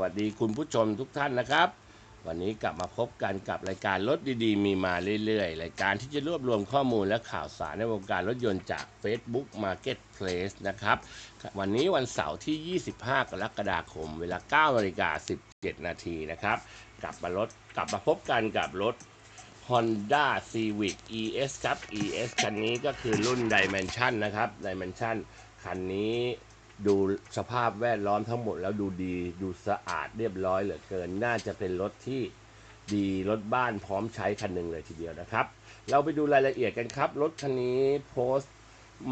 วัสดีคุณผู้ชมทุกท่านนะครับ วันนี้กลับมาพบกันกับรายการรถดีๆ มีมาเรื่อยๆ รายการที่จะรวบรวมข้อมูลและข่าวสารในวงการรถยนต์จาก Facebook Marketplace นะครับ วันนี้วันเสาร์ที่ 25 กรกฎาคม เวลา9นาฬิกา17 นาทีนะครับ กลับมารถกลับมาพบกันกับรถ Honda Civic ES ครับ ES คันนี้ก็คือรุ่น Dimension นะครับ Dimension คันนี้ ดูสภาพแวดล้อมทั้งหมดแล้วดูดีดูสะอาดเรียบร้อยเหลือเกิน น่าจะเป็นรถที่ดีรถบ้านพร้อมใช้คันหนึ่งเลยทีเดียวนะครับ เราไปดูรายละเอียดกันครับ รถคันนี้โพสต์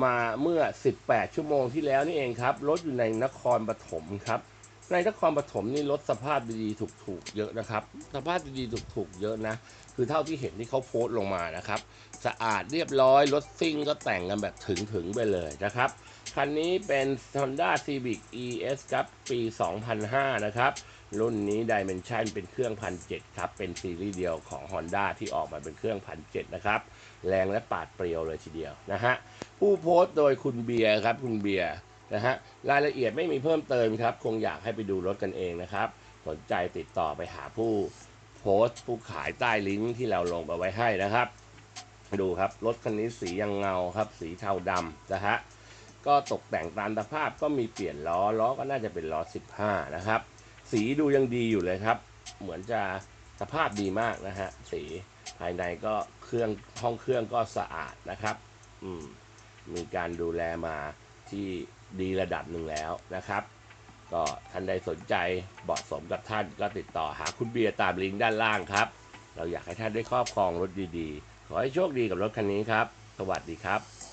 มาเมื่อ 18 ชั่วโมงที่แล้วนี่เองครับ รถอยู่ในนครปฐมครับ ในนครปฐมนี่รถสภาพดีๆถูกๆเยอะนะครับ สภาพดีๆถูกๆเยอะนะ คือเท่าที่เห็นที่เขาโพสต์ลงมานะครับ สะอาดเรียบร้อย รถซิ่งก็แต่งกันแบบถึงๆไปเลยนะครับ คันนี้เป็น Honda Civic ES ครับปี 2005 นะครับ รุ่นนี้ Dimension เป็นเครื่อง1,700ครับ เป็นซีรีส์เดียวของ Honda ที่ออกมาเป็นเครื่อง1,700นะครับ แรงและปาดเปรียวเลยทีเดียวนะฮะ ผู้โพสต์โดยคุณเบียร์ครับ คุณเบียร์ นะฮะรายละเอียดไม่มีเพิ่มเติมครับ คงอยากให้ไปดูรถกันเองนะครับ สนใจติดต่อไปหาผู้โพสต์ผู้ขายใต้ลิงก์ที่เราลงไปไว้ให้นะครับ ดูครับ รถคันนี้สียังเงาครับ สีเทาดำนะฮะก็ตกแต่งตามสภาพก็มีเปลี่ยนล้อล้อก็น่าจะเป็นล้อ 15 นะครับ สีดูยังดีอยู่เลยครับ เหมือนจะสภาพดีมากนะฮะสีภายในก็เครื่องห้องเครื่องก็สะอาดนะครับ อืมมีการดูแลมา ที่ดีระดับหนึ่งแล้วนะครับ ก็ท่านใดสนใจเหมาะสมกับท่านก็ติดต่อหาคุณเบียร์ตามลิงก์ด้านล่างครับ เราอยากให้ท่านได้ครอบครองรถดีๆ ขอให้โชคดีกับรถคันนี้ครับ สวัสดีครับ